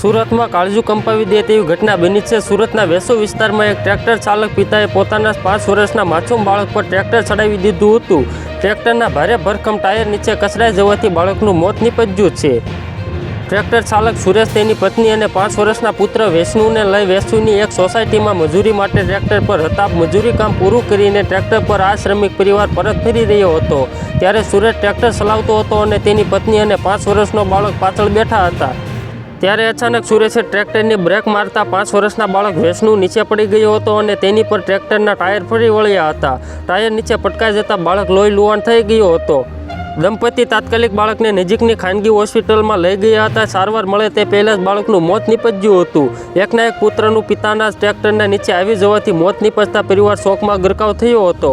સુરતમાં કાળજુ કંપાવી દે તેવી ઘટના બની છે. સુરતના વેસુ વિસ્તારમાં એક ટ્રેક્ટર ચાલક પિતાએ પોતાના પાંચ વર્ષના માછુમ બાળક પર ટ્રેક્ટર ચડાવી દીધું હતું. ટ્રેક્ટરના ભારે ભરખમ ટાયર નીચે કચરાઈ જવાથી બાળકનું મોત નીપજ્યું છે. ટ્રેક્ટર ચાલક સુરેશ તેની પત્ની અને પાંચ વર્ષના પુત્ર વૈષ્ણુને લઈ વૈષ્ણુની એક સોસાયટીમાં મજૂરી માટે ટ્રેક્ટર પર હતા મજૂરી કામ પૂરું કરીને ટ્રેક્ટર પર આ શ્રમિક પરિવાર પરત ફરી રહ્યો હતો. ત્યારે સુરેશ ટ્રેક્ટર ચલાવતો હતો અને તેની પત્ની અને પાંચ વર્ષનો બાળક પાછળ બેઠા હતા. ત્યારે અચાનક સુરેશે ટ્રેક્ટરની બ્રેક મારતા પાંચ વર્ષના બાળક વેસનું નીચે પડી ગયો હતો અને તેની પર ટ્રેક્ટરના ટાયર ફરી વળ્યા હતા. ટાયર નીચે પટકાઈ જતાં બાળક લોહી લુવાણ થઈ ગયો હતો. દંપતી તાત્કાલિક બાળકને નજીકની ખાનગી હોસ્પિટલમાં લઈ ગયા હતા. સારવાર મળે તે પહેલાં જ બાળકનું મોત નીપજ્યું હતું. એકના એક પુત્રનું પિતાના ટ્રેક્ટરના નીચે આવી જવાથી મોત નીપજતા પરિવાર શોકમાં ગરકાવ થયો હતો.